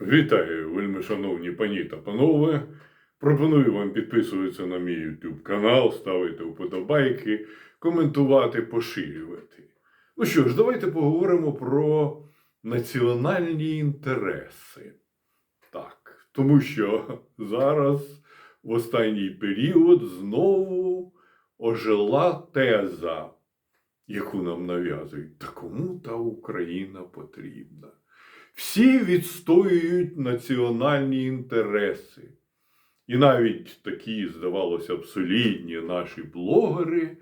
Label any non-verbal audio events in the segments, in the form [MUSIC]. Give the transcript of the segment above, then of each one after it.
Вітаю, вельми шановні пані та панове. Пропоную вам підписуватися на мій YouTube канал, ставити вподобайки, коментувати, поширювати. Ну що ж, давайте поговоримо про національні інтереси. Так, тому що зараз в останній період знову ожила теза, яку нам нав'язують. Та кому та Україна потрібна? Всі відстоюють національні інтереси. І навіть такі, здавалося б, солідні наші блогери,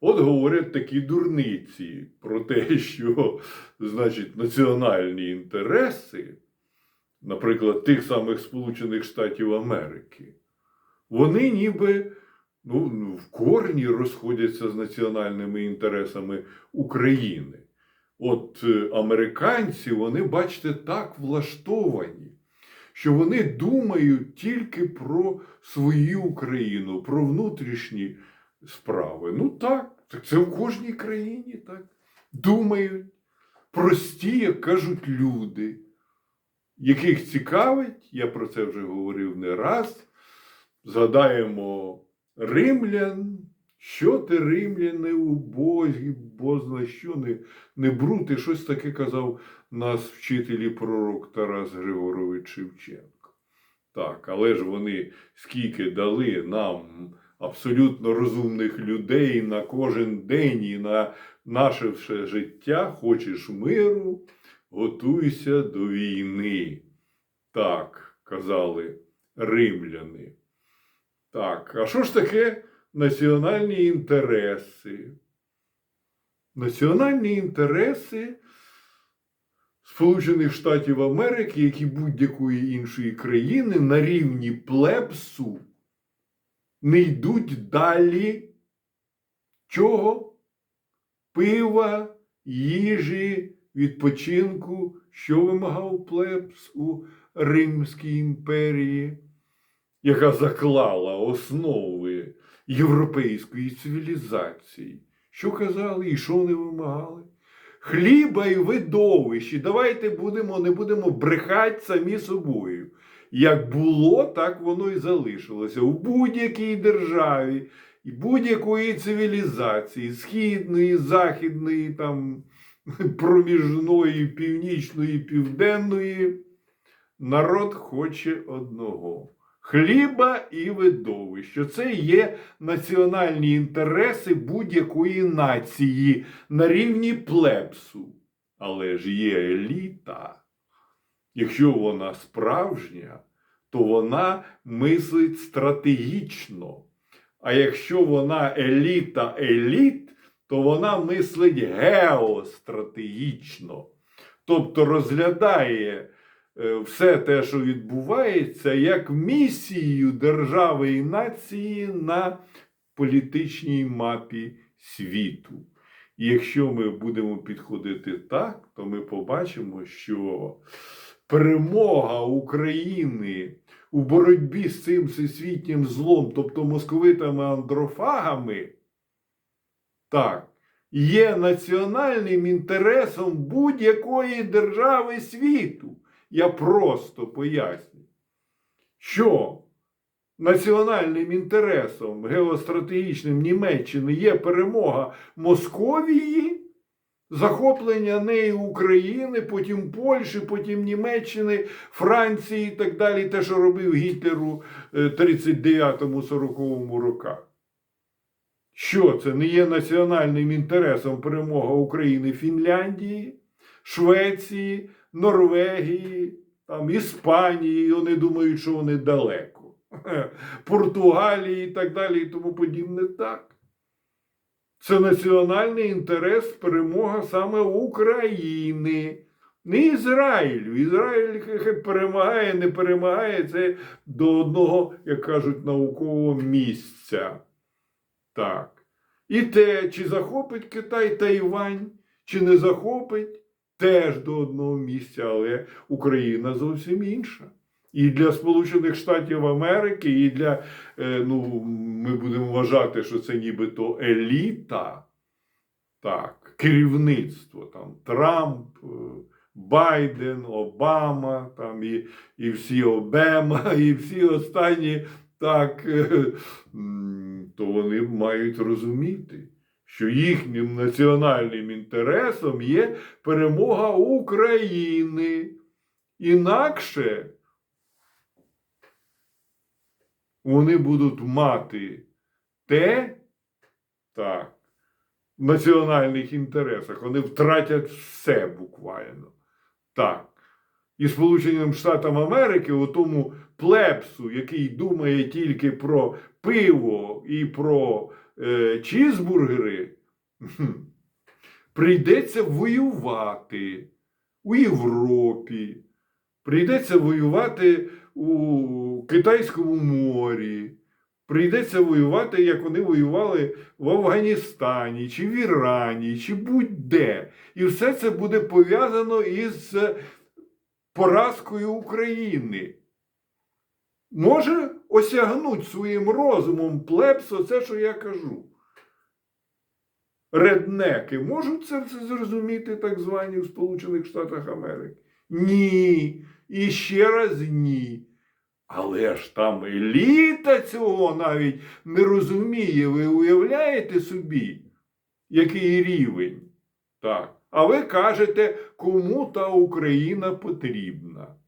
от говорять такі дурниці про те, що, значить, національні інтереси, наприклад, тих самих Сполучених Штатів Америки, вони ніби ну, в корні розходяться з національними інтересами України. От е, американці, вони, бачите, так влаштовані, що вони думають тільки про свою Україну, про внутрішні справи. Ну так, так це в кожній країні так. Думають. Прості, як кажуть, люди, яких цікавить, я про це вже говорив не раз. Згадаємо римлян. Що ти, римляни, убогі, бозна що не, не брути, щось таке казав нас вчитель і пророк Тарас Григорович Шевченко. Так, але ж вони скільки дали нам абсолютно розумних людей на кожен день і на наше все життя, хочеш миру, готуйся до війни. Так, казали римляни. Так, а що ж таке? Національні інтереси. Національні інтереси Сполучених Штатів Америки, як і будь-якої іншої країни, на рівні плебсу не йдуть далі чого? Пива, їжі, відпочинку, що вимагав плебс у Римській імперії, яка заклала основи європейської цивілізації. Що казали і що вони вимагали? Хліба і видовищі. Давайте будемо, не будемо брехати самі собою. Як було, так воно і залишилося. У будь-якій державі і будь-якої цивілізації, східної, західної, там, проміжної, північної, південної, народ хоче одного хліба і видовища. Це є національні інтереси будь-якої нації на рівні плебсу. Але ж є еліта. Якщо вона справжня, то вона мислить стратегічно. А якщо вона еліта еліт, то вона мислить геостратегічно. Тобто розглядає все те, що відбувається, як місію держави і нації на політичній мапі світу. І якщо ми будемо підходити так, то ми побачимо, що перемога України у боротьбі з цим всесвітнім злом, тобто московитами андрофагами, так, є національним інтересом будь-якої держави світу. Я просто поясню, що національним інтересом геостратегічним Німеччини є перемога Московії, захоплення неї України, потім Польщі, потім Німеччини, Франції і так далі, те, що робив Гітлер у 39-40 роках. Що це не є національним інтересом перемога України Фінляндії, Швеції? Норвегії, там, Іспанії, вони думають, що вони далеко. [LAUGHS] Португалії і так далі, і тому подібне так. Це національний інтерес, перемога саме України, не Ізраїлю. Ізраїль перемагає, не перемагає це до одного, як кажуть, наукового місця. Так. І те, чи захопить Китай Тайвань, чи не захопить теж до одного місця, але Україна зовсім інша. І для Сполучених Штатів Америки, і для, е, ну, ми будемо вважати, що це нібито еліта, так, керівництво, там, Трамп, е, Байден, Обама, там і, і всі Обема, і всі останні, так, е, то вони мають розуміти, що їхнім національним інтересом є перемога України. Інакше вони будуть мати те, так, в національних інтересах. Вони втратять все буквально. Так. І Сполученим Штатам Америки, у тому плепсу, який думає тільки про пиво і про чізбургери, прийдеться воювати у Європі, прийдеться воювати у Китайському морі, прийдеться воювати, як вони воювали в Афганістані, чи в Ірані, чи будь-де. І все це буде пов'язано із е, поразкою України. Може осягнуть своїм розумом плебс оце, що я кажу. Реднеки можуть це все зрозуміти, так звані в Сполучених Штатах Америки? Ні. І ще раз ні. Але ж там еліта цього навіть не розуміє. Ви уявляєте собі, який рівень? Так. А ви кажете, кому та Україна потрібна.